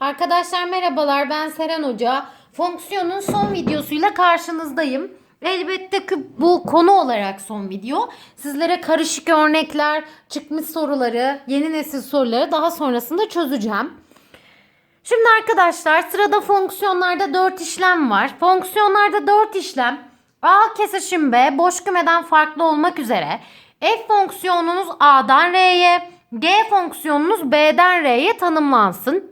Arkadaşlar merhabalar ben Seren Hoca. Fonksiyonun son videosuyla karşınızdayım. Elbette ki bu konu olarak son video. Sizlere karışık örnekler, çıkmış soruları, yeni nesil soruları daha sonrasında çözeceğim. Şimdi arkadaşlar sırada fonksiyonlarda 4 işlem var. Fonksiyonlarda 4 işlem A kesişim B boş kümeden farklı olmak üzere f fonksiyonunuz A'dan R'ye, G fonksiyonunuz B'den R'ye tanımlansın.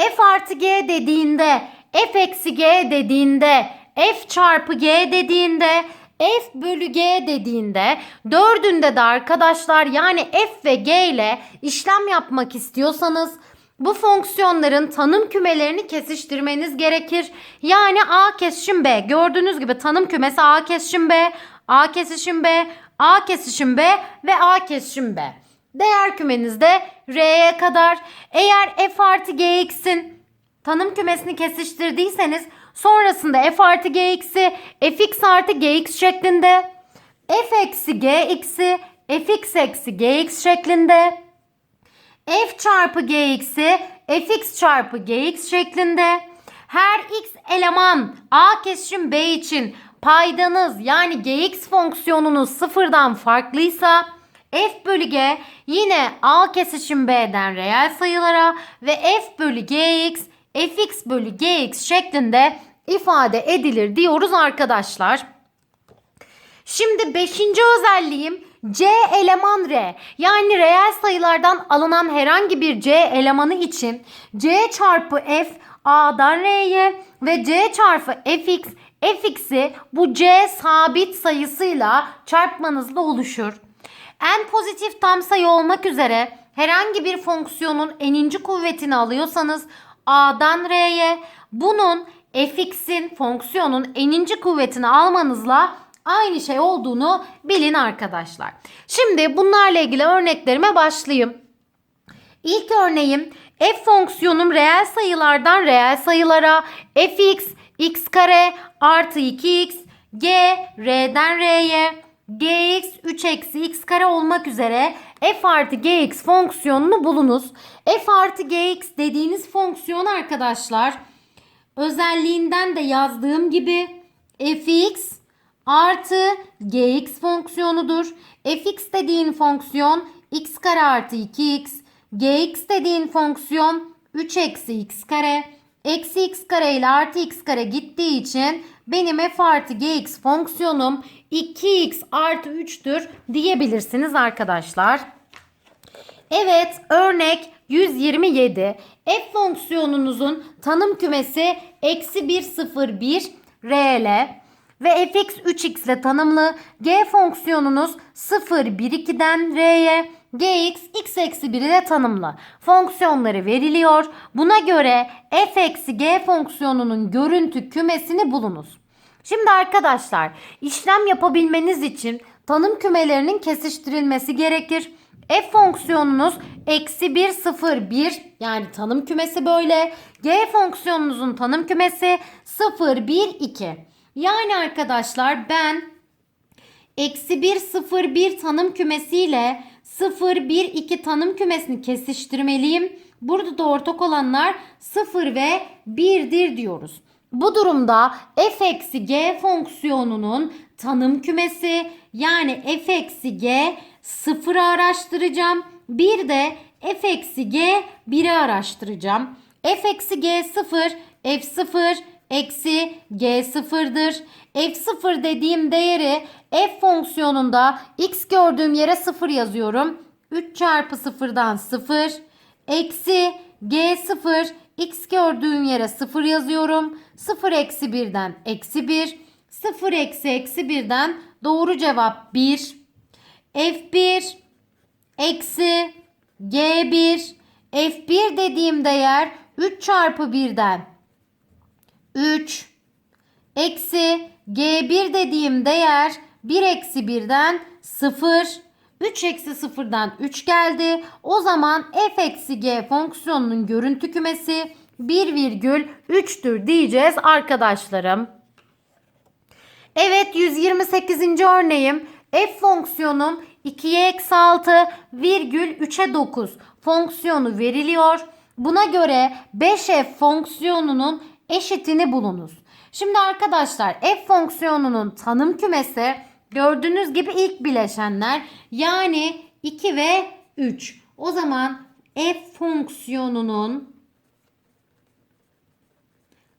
F artı G dediğinde, F eksi G dediğinde, F çarpı G dediğinde, F bölü G dediğinde, dördünde de arkadaşlar yani F ve G ile işlem yapmak istiyorsanız bu fonksiyonların tanım kümelerini kesiştirmeniz gerekir. Yani A kesişim B. Gördüğünüz gibi tanım kümesi A kesişim B, A kesişim B, A kesişim B ve A kesişim B. Değer kümenizde R'ye kadar. Eğer f artı gx'in tanım kümesini kesiştirdiyseniz sonrasında f artı gx'i fx artı gx şeklinde f eksi gx'i fx eksi gx şeklinde f çarpı gx'i fx çarpı gx şeklinde her x eleman a kesişim b için paydanız yani gx fonksiyonunuz sıfırdan farklıysa f bölü g yine a kesişim b'den reel sayılara ve f bölü gx fx bölü gx şeklinde ifade edilir diyoruz arkadaşlar. Şimdi beşinci özelliğim C eleman R. Yani reel sayılardan alınan herhangi bir C elemanı için C çarpı F A'dan R'ye ve C çarpı Fx Fx'i bu C sabit sayısıyla çarpmanızla oluşur. En pozitif tam sayı olmak üzere herhangi bir fonksiyonun eninci kuvvetini alıyorsanız A'dan R'ye bunun fx'in fonksiyonun eninci kuvvetini almanızla aynı şey olduğunu bilin arkadaşlar. Şimdi bunlarla ilgili örneklerime başlayayım. İlk örneğim f fonksiyonum reel sayılardan reel sayılara fx x kare artı 2x g r'den r'ye gx 3 eksi x kare olmak üzere f artı gx fonksiyonunu bulunuz. f artı gx dediğiniz fonksiyon arkadaşlar özelliğinden de yazdığım gibi fx artı gx fonksiyonudur. fx dediğin fonksiyon x kare artı 2x. gx dediğin fonksiyon 3 eksi x kare. Eksi x kare ile artı x kare gittiği için benim f artı gx fonksiyonum 2x artı 3'tür diyebilirsiniz arkadaşlar. Evet örnek 127. F fonksiyonunuzun tanım kümesi eksi 1 0 1 rl ve fx 3x ile tanımlı. G fonksiyonunuz 0 1 2'den r'ye gx x eksi 1 ile tanımlı. Fonksiyonları veriliyor. Buna göre f eksi g fonksiyonunun görüntü kümesini bulunuz. Şimdi arkadaşlar işlem yapabilmeniz için tanım kümelerinin kesiştirilmesi gerekir. F fonksiyonunuz eksi 1 0 1 yani tanım kümesi böyle. G fonksiyonunuzun tanım kümesi 0 1 2. Yani arkadaşlar ben eksi 1 0 1 tanım kümesiyle 0 1 2 tanım kümesini kesiştirmeliyim. Burada da ortak olanlar 0 ve 1'dir diyoruz. Bu durumda f eksi g fonksiyonunun tanım kümesi yani f eksi g sıfırı araştıracağım. Bir de f eksi g 1'i araştıracağım. f eksi g 0 f 0 eksi g sıfırdır. f 0 dediğim değeri f fonksiyonunda x gördüğüm yere 0 yazıyorum. 3 çarpı 0'dan 0 eksi g 0 x gördüğüm yere 0 yazıyorum. 0 eksi 1'den eksi 1. 0 eksi eksi 1'den doğru cevap 1. F1 eksi G1 F1 dediğim değer 3 çarpı 1'den 3 eksi G1 dediğim değer 1 eksi 1'den 0 3 eksi 0'dan 3 geldi. O zaman f eksi g fonksiyonunun görüntü kümesi 1,3'tür diyeceğiz arkadaşlarım. Evet 128. örneğim f fonksiyonum 2'ye eksi 6 virgül 3'e 9 fonksiyonu veriliyor. Buna göre 5f fonksiyonunun eşitini bulunuz. Şimdi arkadaşlar f fonksiyonunun tanım kümesi gördüğünüz gibi ilk bileşenler yani 2 ve 3. O zaman f fonksiyonunun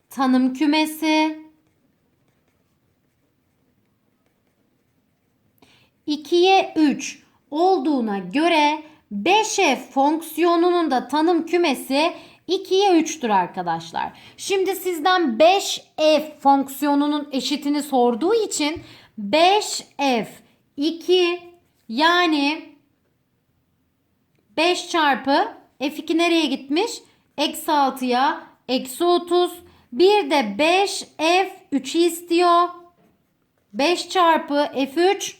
tanım kümesi 2'ye 3 olduğuna göre 5f fonksiyonunun da tanım kümesi 2'ye 3'tür arkadaşlar. Şimdi sizden 5f fonksiyonunun eşitini sorduğu için 5f 2 yani 5 çarpı f2 nereye gitmiş? Eksi 6'ya eksi 30. Bir de 5 f3'ü istiyor. 5 çarpı f3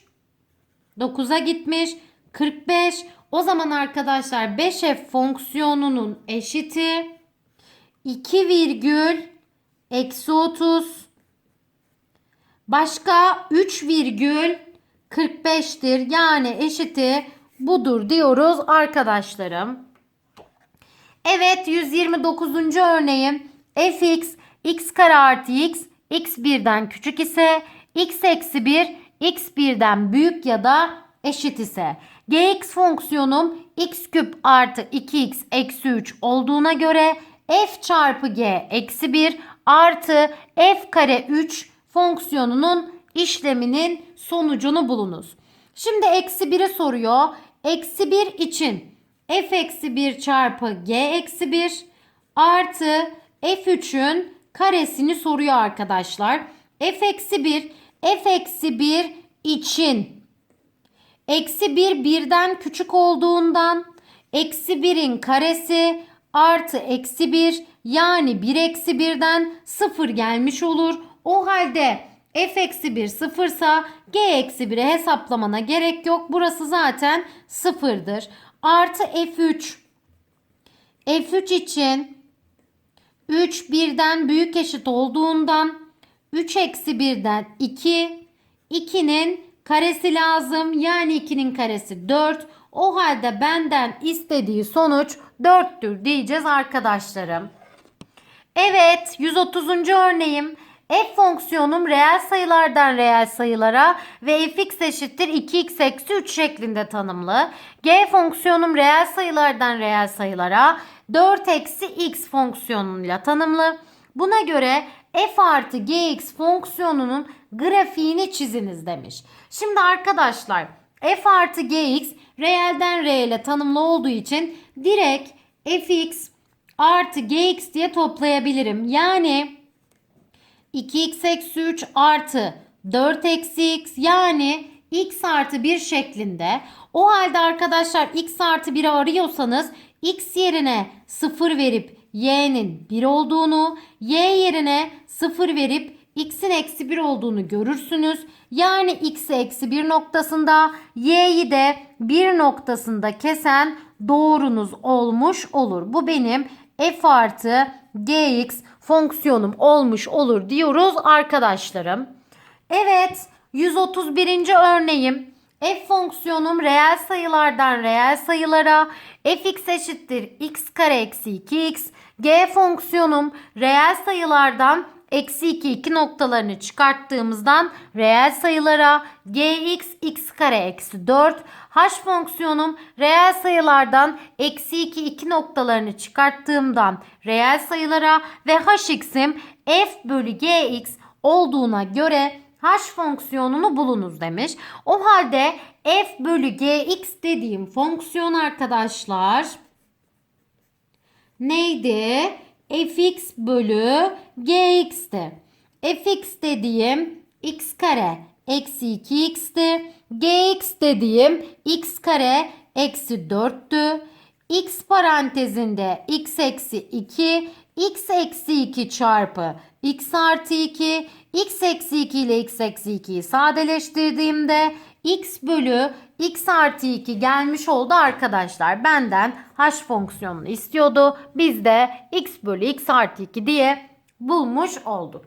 9'a gitmiş. 45. O zaman arkadaşlar 5f fonksiyonunun eşiti 2 virgül eksi 30 başka 3 virgül 45'tir. Yani eşiti budur diyoruz arkadaşlarım. Evet 129. örneğim fx x kare artı x x birden küçük ise x eksi 1 x birden büyük ya da eşit ise gx fonksiyonum x küp artı 2x eksi 3 olduğuna göre f çarpı g eksi 1 artı f kare 3 fonksiyonunun işleminin sonucunu bulunuz. Şimdi eksi 1'i soruyor. Eksi 1 için f eksi 1 çarpı g eksi 1 artı f3'ün karesini soruyor arkadaşlar. f eksi 1 f eksi 1 için eksi 1 birden küçük olduğundan eksi 1'in karesi artı eksi 1 yani 1 eksi 1'den 0 gelmiş olur. O halde f eksi 1 sıfırsa g eksi 1'e hesaplamana gerek yok. Burası zaten sıfırdır. Artı f3 f3 için 3 birden büyük eşit olduğundan 3 eksi 1'den 2 2'nin karesi lazım. Yani 2'nin karesi 4. O halde benden istediği sonuç 4'tür diyeceğiz arkadaşlarım. Evet 130. örneğim. F fonksiyonum reel sayılardan reel sayılara ve fx eşittir 2x eksi 3 şeklinde tanımlı. G fonksiyonum reel sayılardan reel sayılara 4 eksi x fonksiyonuyla tanımlı. Buna göre f artı gx fonksiyonunun grafiğini çiziniz demiş. Şimdi arkadaşlar f artı gx reelden reele tanımlı olduğu için direkt fx artı gx diye toplayabilirim. Yani 2x eksi 3 artı 4 eksi x yani x artı 1 şeklinde. O halde arkadaşlar x artı 1'i arıyorsanız x yerine 0 verip y'nin 1 olduğunu, y yerine 0 verip x'in eksi 1 olduğunu görürsünüz. Yani x'i eksi 1 noktasında, y'yi de 1 noktasında kesen doğrunuz olmuş olur. Bu benim f artı gx fonksiyonum olmuş olur diyoruz arkadaşlarım. Evet 131. örneğim f fonksiyonum reel sayılardan reel sayılara fx eşittir x kare eksi 2x g fonksiyonum reel sayılardan eksi 2 2 noktalarını çıkarttığımızdan reel sayılara gx x kare eksi 4 h fonksiyonum reel sayılardan eksi 2 2 noktalarını çıkarttığımdan reel sayılara ve hx'im f bölü gx olduğuna göre h fonksiyonunu bulunuz demiş. O halde f bölü gx dediğim fonksiyon arkadaşlar neydi? fx bölü gx'ti. fx dediğim x kare eksi 2x'ti. gx dediğim x kare eksi 4'tü. x parantezinde x eksi 2 x eksi 2 çarpı x artı 2 x eksi 2 ile x eksi 2'yi sadeleştirdiğimde x bölü x artı 2 gelmiş oldu arkadaşlar. Benden h fonksiyonunu istiyordu. Biz de x bölü x artı 2 diye bulmuş olduk.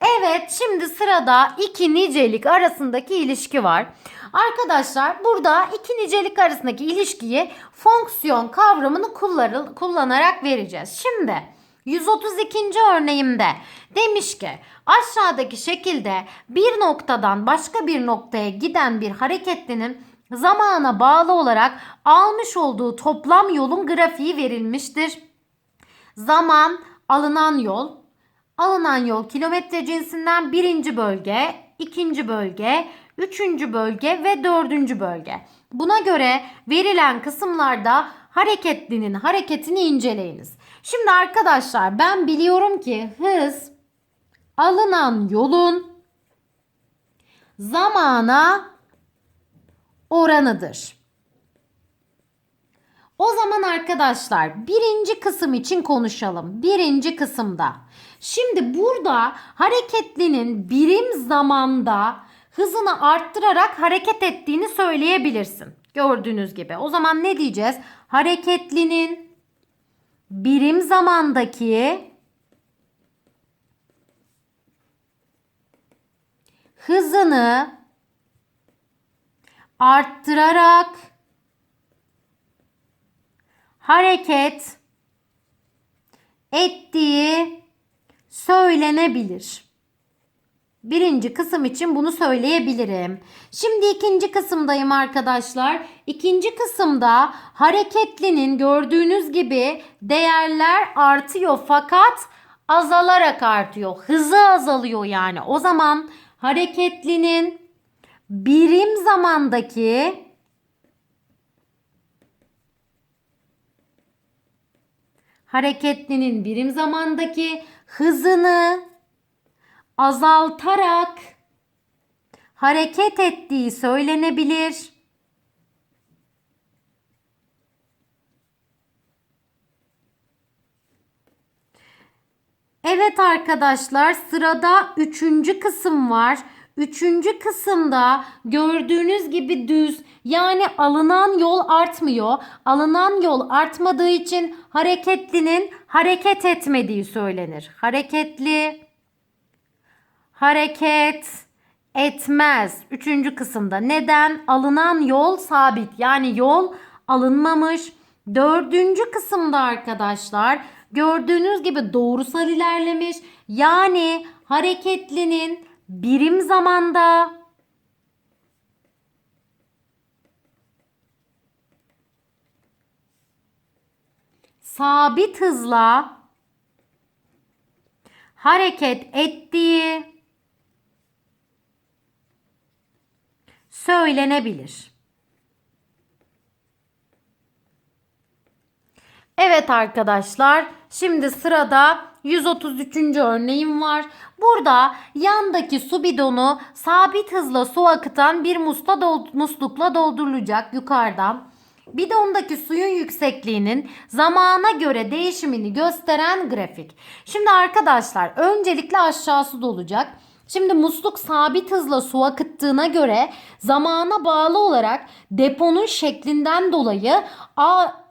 Evet şimdi sırada iki nicelik arasındaki ilişki var. Arkadaşlar burada iki nicelik arasındaki ilişkiyi fonksiyon kavramını kullanarak vereceğiz. Şimdi 132. örneğimde demiş ki aşağıdaki şekilde bir noktadan başka bir noktaya giden bir hareketlinin zamana bağlı olarak almış olduğu toplam yolun grafiği verilmiştir. Zaman alınan yol. Alınan yol kilometre cinsinden birinci bölge, ikinci bölge, üçüncü bölge ve dördüncü bölge. Buna göre verilen kısımlarda hareketlinin hareketini inceleyiniz. Şimdi arkadaşlar ben biliyorum ki hız alınan yolun zamana oranıdır. O zaman arkadaşlar birinci kısım için konuşalım. Birinci kısımda. Şimdi burada hareketlinin birim zamanda hızını arttırarak hareket ettiğini söyleyebilirsin. Gördüğünüz gibi. O zaman ne diyeceğiz? Hareketlinin birim zamandaki hızını arttırarak hareket ettiği söylenebilir. Birinci kısım için bunu söyleyebilirim. Şimdi ikinci kısımdayım arkadaşlar. İkinci kısımda hareketlinin gördüğünüz gibi değerler artıyor fakat azalarak artıyor. Hızı azalıyor yani. O zaman hareketlinin birim zamandaki hareketlinin birim zamandaki hızını azaltarak hareket ettiği söylenebilir. Evet arkadaşlar sırada üçüncü kısım var. Üçüncü kısımda gördüğünüz gibi düz yani alınan yol artmıyor. Alınan yol artmadığı için hareketlinin hareket etmediği söylenir. Hareketli hareket etmez. Üçüncü kısımda neden? Alınan yol sabit yani yol alınmamış. Dördüncü kısımda arkadaşlar gördüğünüz gibi doğrusal ilerlemiş. Yani hareketlinin birim zamanda sabit hızla hareket ettiği söylenebilir. Evet arkadaşlar, şimdi sırada 133. örneğim var. Burada yandaki su bidonu sabit hızla su akıtan bir musla dol- muslukla doldurulacak yukarıdan. Bidondaki suyun yüksekliğinin zamana göre değişimini gösteren grafik. Şimdi arkadaşlar öncelikle aşağısı dolacak. Şimdi musluk sabit hızla su akıttığına göre zamana bağlı olarak deponun şeklinden dolayı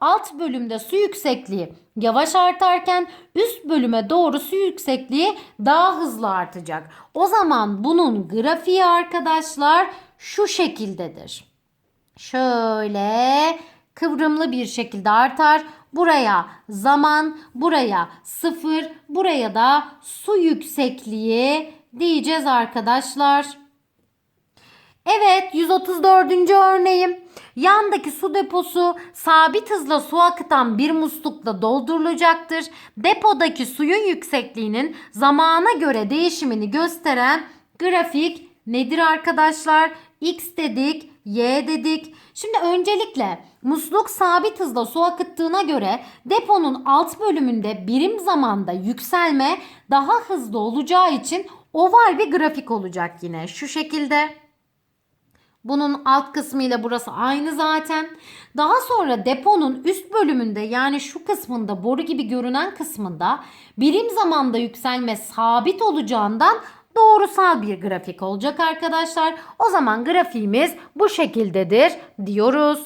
alt bölümde su yüksekliği yavaş artarken üst bölüme doğru su yüksekliği daha hızlı artacak. O zaman bunun grafiği arkadaşlar şu şekildedir. Şöyle kıvrımlı bir şekilde artar. Buraya zaman, buraya sıfır, buraya da su yüksekliği diyeceğiz arkadaşlar. Evet 134. örneğim. Yandaki su deposu sabit hızla su akıtan bir muslukla doldurulacaktır. Depodaki suyun yüksekliğinin zamana göre değişimini gösteren grafik nedir arkadaşlar? X dedik, Y dedik. Şimdi öncelikle musluk sabit hızla su akıttığına göre deponun alt bölümünde birim zamanda yükselme daha hızlı olacağı için oval bir grafik olacak yine şu şekilde. Bunun alt kısmı ile burası aynı zaten. Daha sonra deponun üst bölümünde yani şu kısmında boru gibi görünen kısmında birim zamanda yükselme sabit olacağından doğrusal bir grafik olacak arkadaşlar. O zaman grafiğimiz bu şekildedir diyoruz.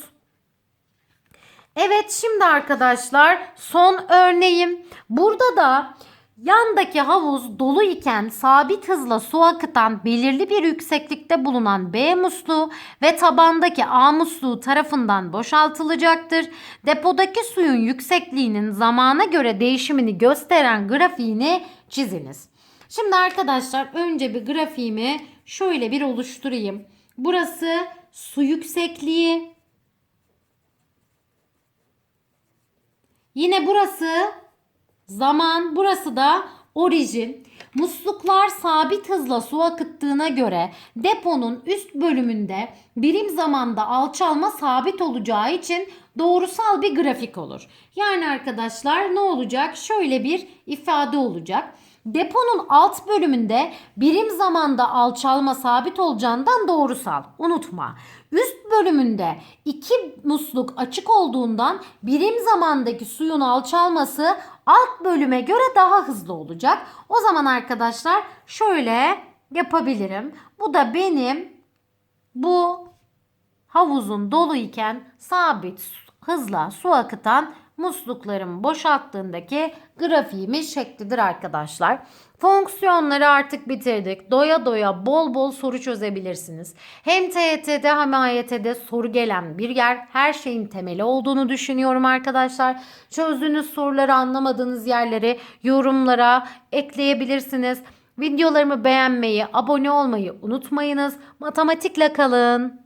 Evet şimdi arkadaşlar son örneğim. Burada da Yandaki havuz dolu iken sabit hızla su akıtan belirli bir yükseklikte bulunan B musluğu ve tabandaki A musluğu tarafından boşaltılacaktır. Depodaki suyun yüksekliğinin zamana göre değişimini gösteren grafiğini çiziniz. Şimdi arkadaşlar önce bir grafiğimi şöyle bir oluşturayım. Burası su yüksekliği. Yine burası Zaman burası da orijin. Musluklar sabit hızla su akıttığına göre deponun üst bölümünde birim zamanda alçalma sabit olacağı için doğrusal bir grafik olur. Yani arkadaşlar ne olacak? Şöyle bir ifade olacak. Deponun alt bölümünde birim zamanda alçalma sabit olacağından doğrusal. Unutma. Üst bölümünde iki musluk açık olduğundan birim zamandaki suyun alçalması alt bölüme göre daha hızlı olacak. O zaman arkadaşlar şöyle yapabilirim. Bu da benim bu havuzun dolu iken sabit hızla su akıtan musluklarımı boşalttığındaki grafiğimiz şeklidir arkadaşlar. Fonksiyonları artık bitirdik. Doya doya bol bol soru çözebilirsiniz. Hem TYT'de hem AYT'de soru gelen bir yer her şeyin temeli olduğunu düşünüyorum arkadaşlar. Çözdüğünüz soruları anlamadığınız yerleri yorumlara ekleyebilirsiniz. Videolarımı beğenmeyi, abone olmayı unutmayınız. Matematikle kalın.